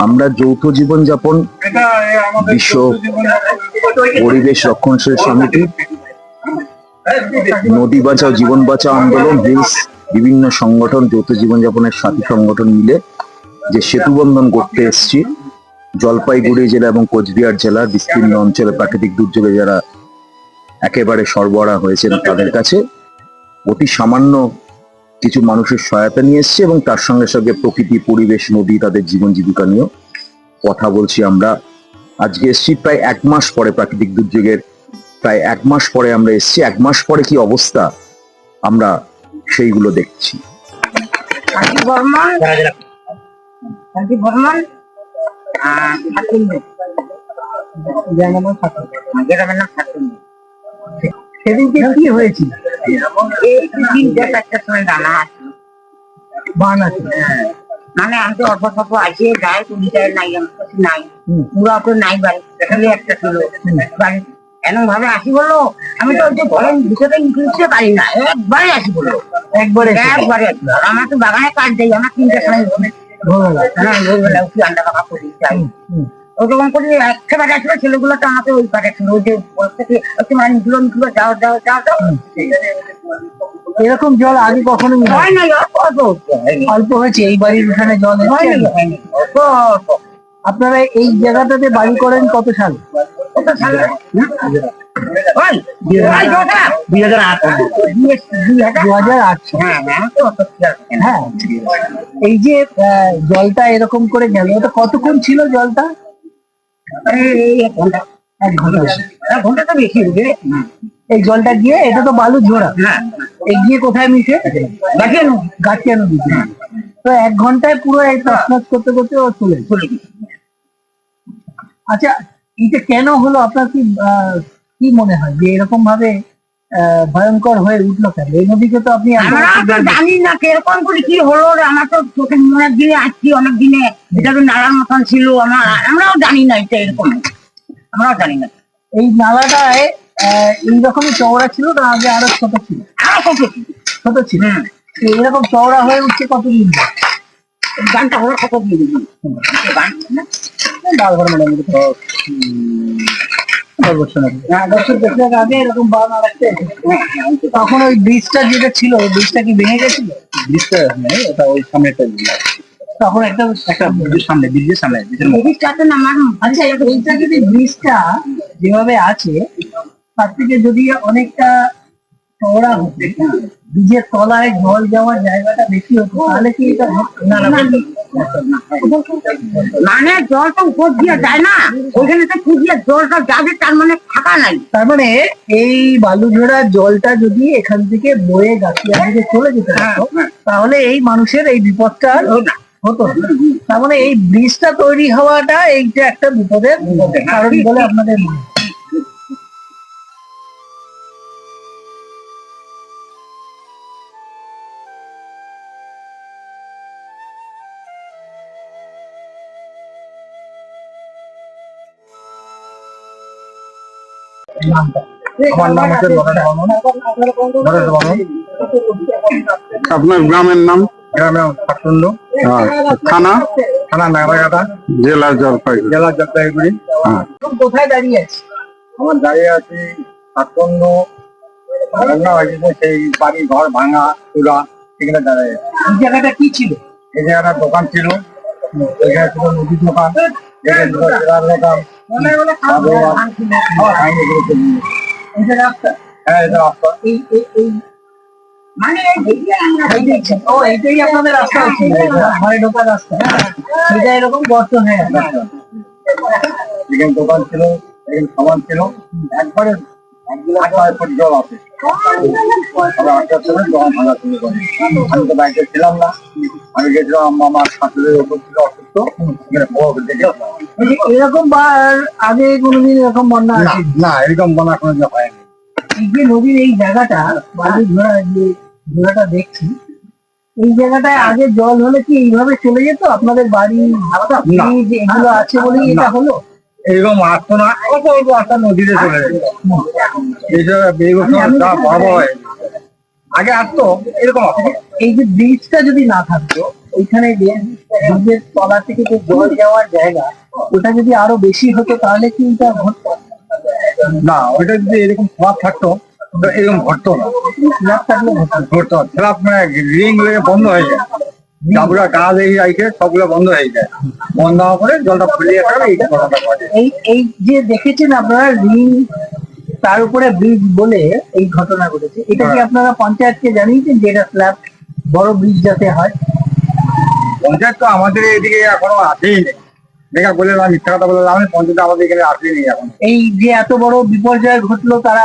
আমরা যৌথ জীবনযাপন বিশ্ব পরিবেশ রক্ষণশীল সমিতি নদী বাঁচাও জীবন বাঁচাও আন্দোলন হিলস বিভিন্ন সংগঠন যৌথ জীবনযাপনের সাথী সংগঠন মিলে যে সেতু বন্ধন করতে এসছি। জলপাইগুড়ি জেলা এবং কোচবিহার জেলার বিস্তীর্ণ অঞ্চলে প্রাকৃতিক দুর্যোগে যারা একেবারে সরবরাহ হয়েছেন তাদের কাছে অতি সামান্য কিছু মানুষের সহায়তা নিয়ে এসছে এবং তার সঙ্গে সঙ্গে প্রকৃতি পরিবেশ নদী তাদের জীবন জীবিকা নিয়েও কথা বলছি আমরা। আজকে এসছি প্রায় এক মাস পরে প্রাকৃতিক দুর্যোগের। প্রায় এক মাস পরে আমরা এসছি এক মাস পরে কি অবস্থা আমরা সেইগুলো দেখছি। ঠাকুর। সেদিনকে কি হয়েছিল? এই তিনটে মানে আমি অল্প স্বল্প আছে যাই কুড়িটায় নাই আমার নাই পুরো তো নাই বাড়ি খালি একটা ছিল বাড়ি এমন ভাবে আসি বলল আমি তো ওই যে ঘরের ভিতরে নিচে পারি না একবারে আসি বলল একবারে একবারে। আমার তো বাগানে কাজ দেয় আমার তিনটার সময় ভোরবেলা। হ্যাঁ ভোরবেলা উঠি আন্ডা পাকা করি করে আসলে ছেলেগুলো ওই ছিল ওই যে একটু মানে যাও যাও যাও যাও। এরকম জল আগে কখনো হয় নাই অল্প হয়েছে এই বাড়ির উঠানে জল অল্প। আপনারা এই জায়গাটাতে বাড়ি করেন কত সাল? কত সালে? দুই হাজার আট? দু হাজার আট। হ্যাঁ, হ্যাঁ, না। হ্যাঁ। এই যে আহ, জলটা এরকম করে গেল এটা কতক্ষণ ছিল জলটা? এই, জলটা গিয়ে এটা তো বালু ঝোড়া হ্যাঁ, এই গিয়ে কোথায় মিশে? দেখেন, গাছিয়া নদীতে তো এক ঘন্টায় পুরো এই তছনছ করতে করতে ও চলে চলে। আচ্ছা এটা কেন হলো? আপনার কি আহ, কি মনে হয় যে এরকম ভাবে ভয়ঙ্কর হয়ে উঠল কেন এই নদীকে তো আপনি জানি না কীরকম করে কি হলো আমার তো চোখে অনেক দিনে আসছি অনেক দিনে এটা তো নালার মতন ছিল আমার আমরাও জানি না এটা এরকম আমরাও জানি না এই নালাটায় আহ, এইরকমই চওড়া ছিল না আগে আরও ছোট ছিল আরও কত কি? ছোট ছিল। এরকম চওড়া হয়ে উঠছে কতদিন? গানটা হলো কত দিয়ে দিবি গান না? ডাল ঘর মোটামুটি উম, দশ বছর আগে। হ্যাঁ, দশ বছর আগে এরকম বান আর একটা তখন ওই ব্রিজটা যেটা ছিল ওই ব্রিজটা কি ভেঙে গেছিল? ব্রিজটা নেই ওটা ওই সামনে তখন একটা একটা ব্রিজের সামনে ব্রিজের সামনে ব্রিজটাতে নামার আচ্ছা এইটা যদি ব্রিজটা যেভাবে আছে তার থেকে যদি অনেকটা চওড়া হতো ব্রিজের তলায় জল যাওয়ার জায়গাটা বেশি হতো তাহলে কি এটা না না মানে জল তো উপর দিয়ে যায় না ওইখানে তো জলটা যাবে তার মানে ফাঁকা নাই। তার মানে এই বালুঝোড়া জলটা যদি এখান থেকে বয়ে গাছিয়া থেকে চলে যেতে পারতো তাহলে এই মানুষের এই বিপদটা হতো তার মানে এই ব্রিজটা তৈরি হওয়াটা এইটা একটা বিপদের কারণ বলে আপনাদের মনে হয়। আমার নাম হচ্ছে নরেশ বর্মন। আপনার গ্রামের নাম? গ্রামে পাটুন্ড আচ্ছা, থানা? থানা নাগরাকাটা জেলা জলপাইগুড়ি। জেলা জলপাইগুড়ি। এখন কোথায় দাঁড়িয়ে আছে আমার দাঁড়িয়ে আছি হয়েছে সেই বাড়ি ঘর ভাঙা চূড়া সেখানে দাঁড়িয়ে আছি। এই জায়গাটা কি ছিল? এই জায়গাটা দোকান ছিল। এখানে ছিল মুদির দোকান। এখানে ছিল রাস্তা। হ্যাঁ এটা রাস্তা। এই এই- এই। মানে এইটাই ছিল। ও এইটাই আপনাদের রাস্তা ঘরে ঢোকার রাস্তা। এরকম গর্ত হয়ে। এখানে দোকান ছিল এখানে সামান ছিল। একবারে জল আছে। আটটার সময় দোকান ভাঙা শুরু করে। আমি তো বাড়িতে ছিলাম না। আমি গেছিলাম আমার শাশুড়ির ওপর ছিল অসুস্থ। এখানে বড় দেখে এই যে এরকম বার আগে কোনোদিন এরকম বন্যা না এরকম বনা কোনো যে হয়নি। যে নদীর এই জায়গাটা বালি ঘোড়া যে ঘোড়াটা দেখছি এই জায়গাটায় আগে জল হলে কি এইভাবে চলে যেত? আপনাদের বাড়ি এগুলো আছে বলেই এটা হলো? এরকম আসতো না অল্প অল্প আসতো নদীতে চলে যেত। এইসব যা বড় বড় আগে আসতো এরকম এই যে ব্রিজটা যদি না থাকতো ওইখানে ব্রিজের তলা থেকে যে জল যাওয়ার জায়গা ওটা যদি আরও বেশি হতো তাহলে কি এটা ঘটতো না। ওইটা যদি এরকম স্ল্যাব থাকতো এরকম ঘটতো না। থাকলে ঘটতো ঘটতো মানে রিং লেগে বন্ধ হয়ে যায়। এই সবগুলো বন্ধ হয়ে যায়। বন্ধ হওয়ার পরে জলটা ফুলিয়ে গেলে এই ঘটনাটা ঘটে এই এই যে দেখেছেন আপনারা রিং তার উপরে ব্রিজ বলে এই ঘটনা ঘটেছে। এটা কি আপনারা পঞ্চায়েতকে জানিয়েছেন যে এটা স্ল্যাব বড় ব্রিজ যাতে হয়? পঞ্চায়েত তো আমাদের এদিকে এখনও আসেই নেই। দেখা বলে না মিথ্যা কথা বলে আমি পঞ্চায়েত আমাদের এখানে আসেনি এখন। এই যে এত বড় বিপর্যয় ঘটলো তারা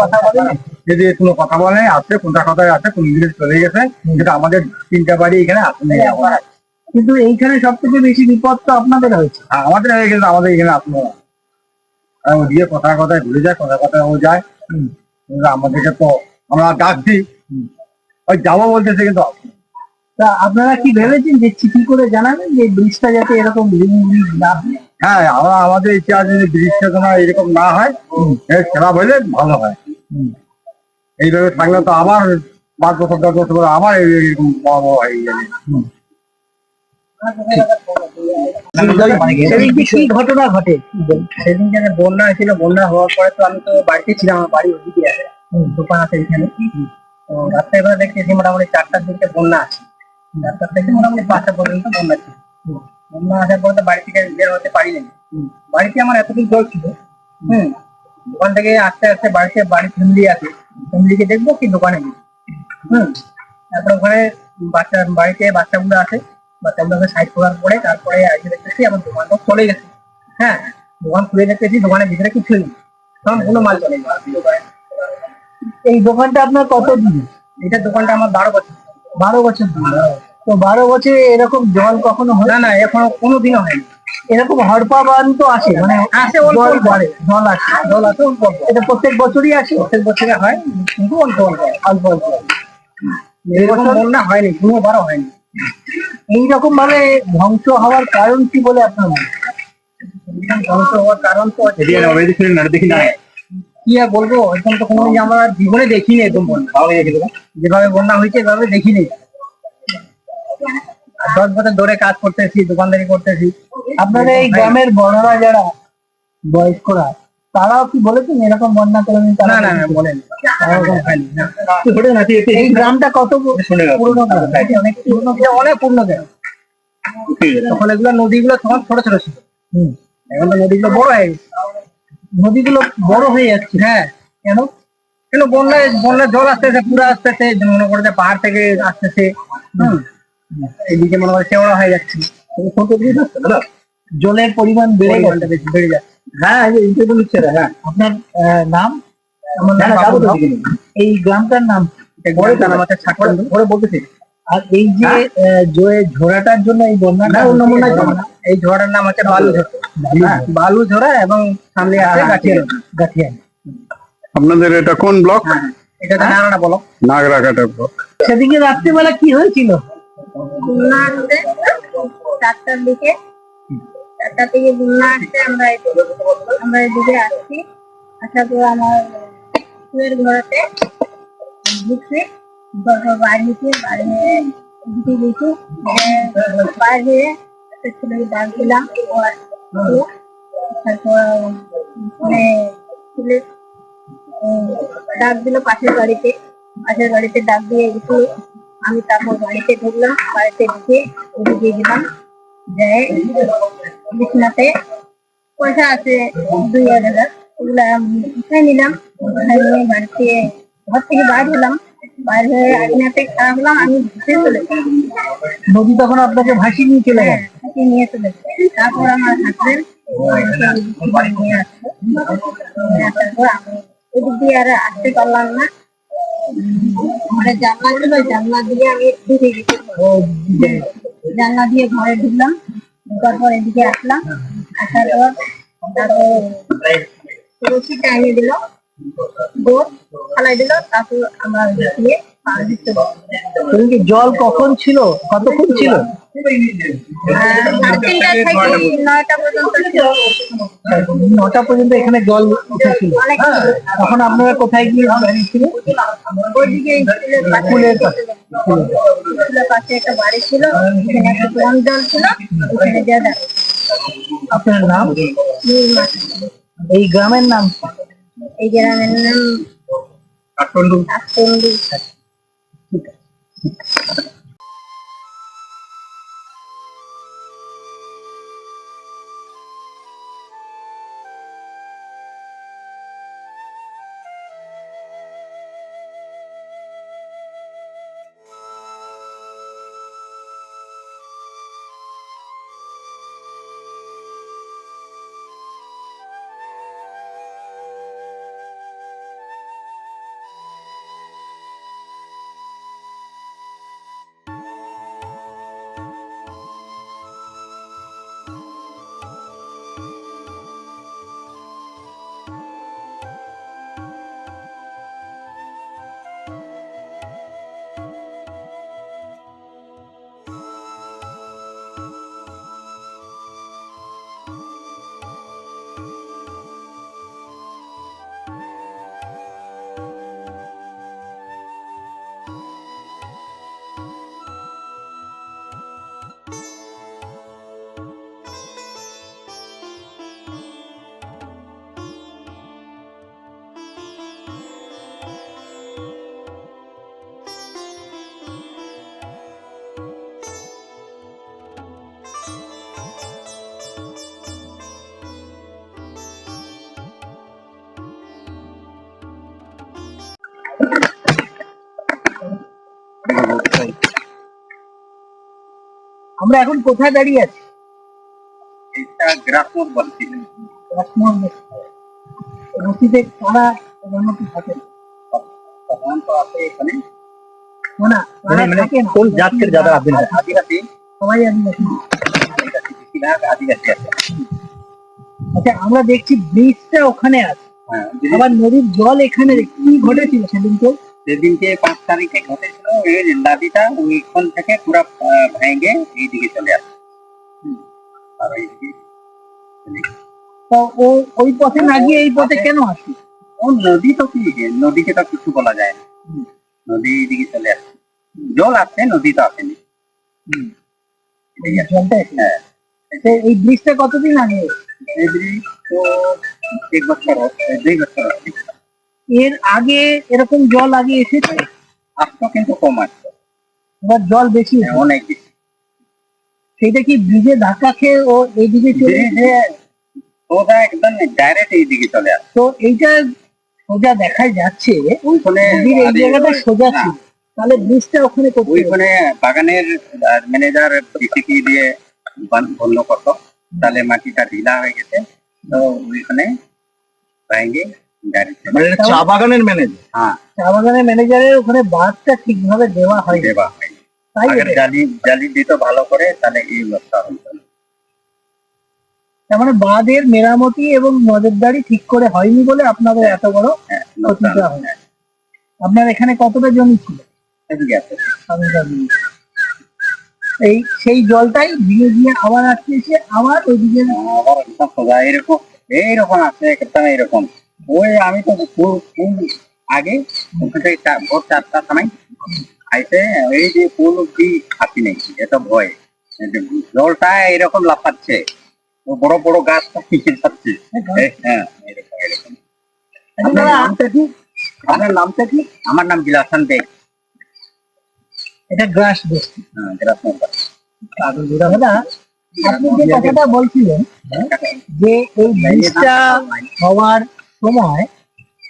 কথা বলে? যদি কোনো কথা বলে আসছে কোনটা কথায় আছে কোন দিকে চলে গেছে কিন্তু আমাদের তিনটা বাড়ি এখানে এখন। কিন্তু এইখানে সব থেকে বেশি বিপদ তো আপনাদের হয়েছে। আর আমাদের হয়ে গেছে আমাদের এখানে আসলো ওদিকে কথা কথায় ভুলে যায় কথা কথায় ও যায়। আমাদেরকে তো আমরা ডাকছি ওই যাব বলতেছে কিন্তু। তা আপনারা কি ভেবেছেন যে চিঠি করে জানাবেন যে ব্রিজটা যাতে এরকম না হ্যাঁ? আমরা আমাদের ইচ্ছা আছে যে ব্রিজটা যেন এরকম না হয় খারাপ হলে ভালো হয়। এইভাবে থাকলে তো আবার পাঁচ বছর দশ বছর পরে আবার এরকম বড় বড় হয়ে যাবে সেদিনকে কি ঘটনা ঘটে? সেদিন যেন বন্যা হয়েছিল বন্যা হওয়ার পরে তো আমি তো বাড়িতে ছিলাম আমার বাড়ি ওদিকে আছে। দোকান আছে এখানে। তো রাত্রেবেলা দেখতেছি মোটামুটি চারটার দিকে বন্যা আছে। চারটার থেকে মোটামুটি পাঁচটা পর্যন্ত বন্যা ছিল। বন্যা আসার পরে তো বাড়ি থেকে বের হতে পারিনি। বাড়িতে আমার এতটুকু জল ছিল। হুম। দোকান থেকে আস্তে আস্তে বাড়িতে বাড়ির ফ্যামিলি আছে ফ্যামিলিকে দেখব কি দোকানে হুম তারপরে ওখানে বাচ্চা বাড়িতে বাচ্চাগুলো আছে বাচ্চাগুলোকে সাইড করার পরে তারপরে আজকে দেখতেছি আমার দোকানটা চলে গেছে। হ্যাঁ দোকান খুলে দেখতেছি দোকানের ভিতরে কিছুই নেই। সব কোনো মাল চলে এই দোকানটা আপনার কত দিন? এটা দোকানটা আমার বারো বছর। বারো বছর তো বারো বছরে এরকম জল কখনো হয় না না এখনও কোনোদিনও হয়নি। এরকম হরপা বান তো আসে মানে আসে অল্প জল অল্প। বাড়ে জল আসে জল আছে অল্প অল্প। এটা প্রত্যেক বছরই আসে প্রত্যেক বছরে হয় কিন্তু অল্প অল্প। অল্প অল্প। এরকম বন্যা হয়নি কোনোবারও হয়নি। এইরকম ভাবে ধ্বংস হওয়ার কারণ কি বলে আপনার মনে ধ্বংস হওয়ার কারণ তো কি আর বলব এরকম তো কোনো আমরা জীবনে দেখিনি এরকম বন্যা। যেভাবে বন্যা হয়েছে এভাবে দেখিনি। দশ বছর ধরে কাজ করতেছি দোকানদারি করতেছি। আপনারা এই গ্রামের বড়রা যারা বয়স্করা তারাও কি বলেছেন এরকম বন্যা করে না? না না বলেন। এই গ্রামটা কত পুরনো অনেক পুরনো অনেক পুরনো গ্রাম। তখন এগুলো নদীগুলো তখন ছোট ছোট ছিল। এখন নদীগুলো বড় হয়ে গেছে। নদীগুলো বড় হয়ে যাচ্ছে। হ্যাঁ। কেন? কেন বন্যায় বন্যার জল আসতেছে পুরো আসতেছে মনে করে যে পাহাড় থেকে আসতেছে। হুম। এদিকে মনে করে চেওড়া হয়ে যাচ্ছে। দাদা? জলের পরিমাণ বেড়ে গেছে। বেড়ে যাচ্ছে হ্যাঁ এই যে ইন্টারভিউ নিচ্ছে হ্যাঁ। আপনার নাম। দিকে। এই গ্রামটার নাম? বলতেছি। আর এই যে জয়ে ঝোড়াটার জন্য এই বন্যাটা অন্য মনে হয় এই ঝড়ের নাম হচ্ছে বালু ঝড়। হ্যাঁ, বালু ঝরা এবং সামনে। গাঠিয়া আপনাদের এটা কোন ব্লক? হ্যাঁ এটা তো নারায়ণা বলো নাগরাকাটা ব্লক। সেদিকে রাত্রিবেলা কি হয়েছিল? চারটার দিকে চারটা থেকে বন্যা আসছে আমরা আমরা এদিকে আসছি। আসার পর আমার শুয়ের ঘরেতে ঢুকছি তারপর বাইরেছি বাইরে এদিকে গেছি বাইরে একটা ছেলেকে ডাক দিলাম, ও আসলো। তারপর মানে ছেলে ডাক দিল পাশের বাড়িতে। পাশের বাড়িতে ডাক দিয়ে গেছিল আমি তারপর বাড়িতে ঢুকলাম, বাড়িতে ঢুকে ওদিকে গেলাম। যাই। বিছনাতে। পয়সা আছে দুই হাজার। ওগুলা উঠাই নিলাম উঠাই নিয়ে বাড়িতে ঘর থেকে বাইর হলাম। বাইর হয়ে আগ্নেতে খারাপ হলাম আমি ঘুরতে চলে নদী তখন আপনাকে ভাসিয়ে নিয়ে চলে গেল? হাতে নিয়ে চলে তারপর আমার আমি এদিক দিয়ে আর আসতে পারলাম না। ঘরে জানলা ছিল জানলা দিয়ে আমি ঢুকে গেছি। জানলা দিয়ে ঘরে ঢুকলাম। ঢুকার পর এদিকে আসলাম, আসার পর তারপর টাইনে দিল বোট ফালাই দিল, তারপর আমরা দিয়ে পার দিতে জল কখন ছিল? কতক্ষণ ছিল? ছিল। নটা পর্যন্ত এখানে জল উঠেছিল। অনেক তখন আপনারা কোথায় গিয়ে দাঁড়িয়েছিলেন পাশে। একটা বাড়ি ছিল। এখানে একটা বন জল ছিল। ওখানে যা আপনার নাম? এই গ্রামের নাম? এই গ্রামের নাম কাঠমান্ডু। আটচন্ডী আমরা এখন কোথায় দাঁড়িয়ে আছি? এটা গ্রাফর বলছি। রশিদে কারা প্রধানমন্ত্রী থাকেন সাধারণত আছে এখানে। না, না কারা কোন জাতের যারা আদিবাসী? আদিবাসী। সবাই আদিবাসী। আদিবাসী বেশিরভাগ আদিবাসী আছে। আচ্ছা আমরা দেখছি ব্রিজটা ওখানে আছে। হ্যাঁ আবার নদীর জল এখানে কি ঘটেছিল সেদিনকে? সেদিনকে পাঁচ তারিখে ঘটেছিল এই নদীটা ওইখান থেকে পুরো ভেঙে এইদিকে চলে আসে। হুম। আর এইদিকে তা ও ওই পথে না গিয়ে এই পথে কেন আসে? ও নদী তো কি নদীকে তো কিছু বলা যায় না। নদী এইদিকে চলে আসে। জল আসছে নদী তো আসেনি। এই হ্যাঁ। এই ব্রিজটা কতদিন আগে? এই ব্রিজ তো এক বছর দুই বছর এর আগে এরকম জল আগে এসেছে? আসতো কিন্তু কম আসতো এবার জল বেশি। অনেক বেশি। সেটা কি ব্রিজে ধাক্কা খেয়ে ও এইদিকে চলে ব্রিজে ওটা একদম ডাইরেক্ট এইদিকে চলে আসে। তো এইটা সোজা দেখা যাচ্ছে। ওইখানে এই জায়গাটা সোজা ছিল। তাহলে ব্রিজটা ওখানে। ওইখানে বাগানের ম্যানেজার ডিসিপি দিয়ে বন্ধ করতো। তাহলে মাটিটা ঢিলা হয়ে গেছে। তো ওইখানে ভেঙে ডাইরেক্ট চা বাগানের ম্যানেজার হ্যাঁ। চা বাগানের ম্যানেজারের ওখানে বাঁধটা ঠিকভাবে দেওয়া হয় দেওয়া হয় তাই জালি জালি দিত ভালো করে তাহলে এই অবস্থা হতো তার মানে বাঁধের মেরামতি এবং নজরদারি ঠিক করে হয়নি বলে আপনাদের এত বড় হ্যাঁ ক্ষতিটা হয় হ্যাঁ, আপনার এখানে কতটা জমি ছিল। এই সেই জলটাই ধীরে ধীরে আবার এসে আবার ওইদিকে আবার এরকম এইরকম আছে একদম এরকম আমি তো পুল আগে ওখান ভোর চারটার সময় আইসে এই যে পুল অব্দি নেই এটা ভয়। জলটা এরকম লাফাচ্ছে বড় বড় গাছটা যাচ্ছে। হ্যাঁ এরকম এরকম। আপনার নামটা কি? আপনার নামটা কি? আমার নাম বিলাসান বেগ এটা গ্রাস বস্তি হ্যাঁ। দাদা আপনি যে কথাটা বলছিলেন যে এই ব্রিজটা হওয়ার সময়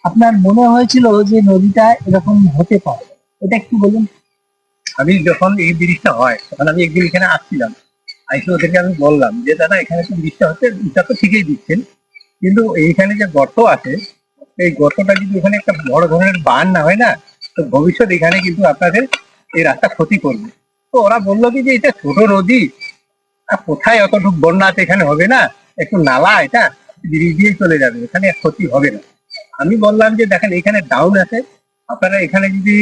আপনার মনে হয়েছিল যে নদীটা এরকম হতে পারে। এটা একটু বলুন। আমি যখন এই ব্রিজটা হয়, তখন আমি একদিন এখানে আসছিলাম। আইসে ওদেরকে আমি বললাম যে, দাদা, এখানে তো ব্রিজটা হচ্ছে, ব্রিজটা তো ঠিকই দিচ্ছেন। কিন্তু এইখানে যে গর্ত আছে, এই গর্তটা যদি ওখানে একটা বড় ধরনের বান না হয় না, তো ভবিষ্যৎ এখানে কিন্তু আপনাদের এই রাস্তা ক্ষতি করবে। তো ওরা বলল কি, যে, এটা ছোট নদী কোথায় অতটুকু বন্যা এখানে হবে না? একটু নালা এটা দিয়ে চলে যাবে, এখানে ক্ষতি হবে না। আমি বললাম যে, দেখেন, এখানে ডাউন আছে। আপনারা এখানে যদি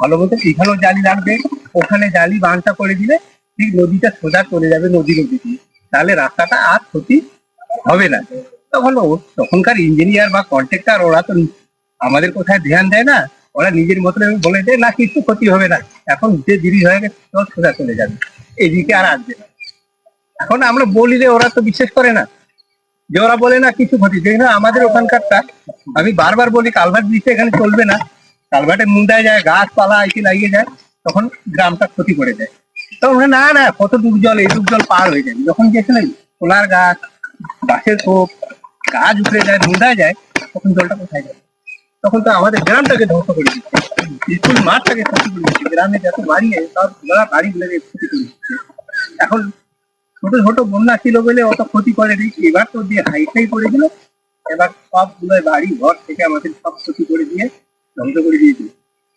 ভালো বলতে এখানেও জালি লাগবে ওখানে জালি বাঁধটা করে দিলে ঠিক নদীটা সোজা চলে যাবে নদী নদী দিয়ে। তাহলে রাস্তাটা আর ক্ষতি হবে না। তখন তখনকার ইঞ্জিনিয়ার বা কন্ট্রাক্টর ওরা তো আমাদের কোথায় ধ্যান দেয় না। ওরা নিজের মতন বলে দেয়, না, কিছু ক্ষতি হবে না। এখন যে দেরি হয়ে গেছে সোজা চলে যাবে। এদিকে আর আসবে না। এখন আমরা বলি যে, ওরা তো বিশ্বাস করে না। যে ওরা বলে, না, কিছু ক্ষতি দেখি না আমাদের ওখানকারটা, আমি বারবার বলি, কালভার্ট দিচ্ছে এখানে চলবে না। কালভার্টে মুন্দায় যায় গাছপালা এসে লাগিয়ে যায়, তখন গ্রামটা ক্ষতি করে দেয়। তখন না না, কত ডুব জল এই ডুব জল পার হয়ে যায়। যখন গেছিলেন, সোলার গাছ, গাছের খোপ, গাছ উঠে যায় মুন্দায় যায়, তখন জলটা কোথায় যায় তখন তো আমাদের গ্রামটাকে ধ্বংস করে দিচ্ছে। স্কুল মাঠটাকে ক্ষতি করে দিচ্ছে। গ্রামে যত বাড়ি আছে, সব বাড়িগুলোকে ক্ষতি করে দিচ্ছে। এখন ছোট ছোট বন্যা ছিল বলে অত ক্ষতি করে দিচ্ছে এবার তো দিয়ে হাইফাই করে দিল। এবার সবগুলো বাড়ি, ঘর থেকে আমাদের সব ক্ষতি করে দিয়ে ধ্বংস করে দিয়েছিল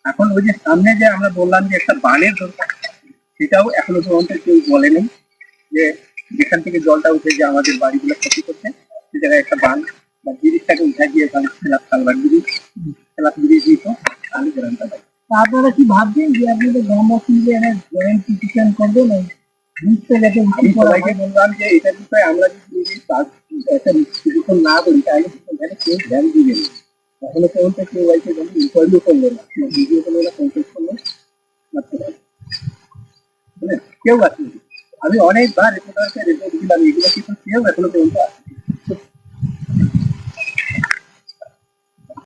এখন ওই যে সামনে যে আমরা বললাম যে একটা বানের দরকার, সেটাও এখনও পর্যন্ত কেউ বলেনি যে যেখান থেকে জলটা উঠে যে আমাদের বাড়িগুলো ক্ষতি করছে, সে জায়গায় একটা বান বা ব্রিজটাকে উঠে দিয়ে তাহলে খেলাপ কালবার ব্রিজ খেলাপ ব্রিজ দিত তাহলে গ্রামটা আপনারা কি ভাবছেন যে আপনাদের গ্রামবাসী জয়েন্ট পিটিশন করবেন বললাম যে এটা বিষয়ে আমরা যদি নিজে একটা নিশ্চিত না করি, তাহলে সেখানে কেউ কেউ না? কেউ আমি অনেকবার রিপোর্টারকে রিপোর্ট দিলাম, এগুলো কিন্তু কেউ এখনও পর্যন্ত আসেনি।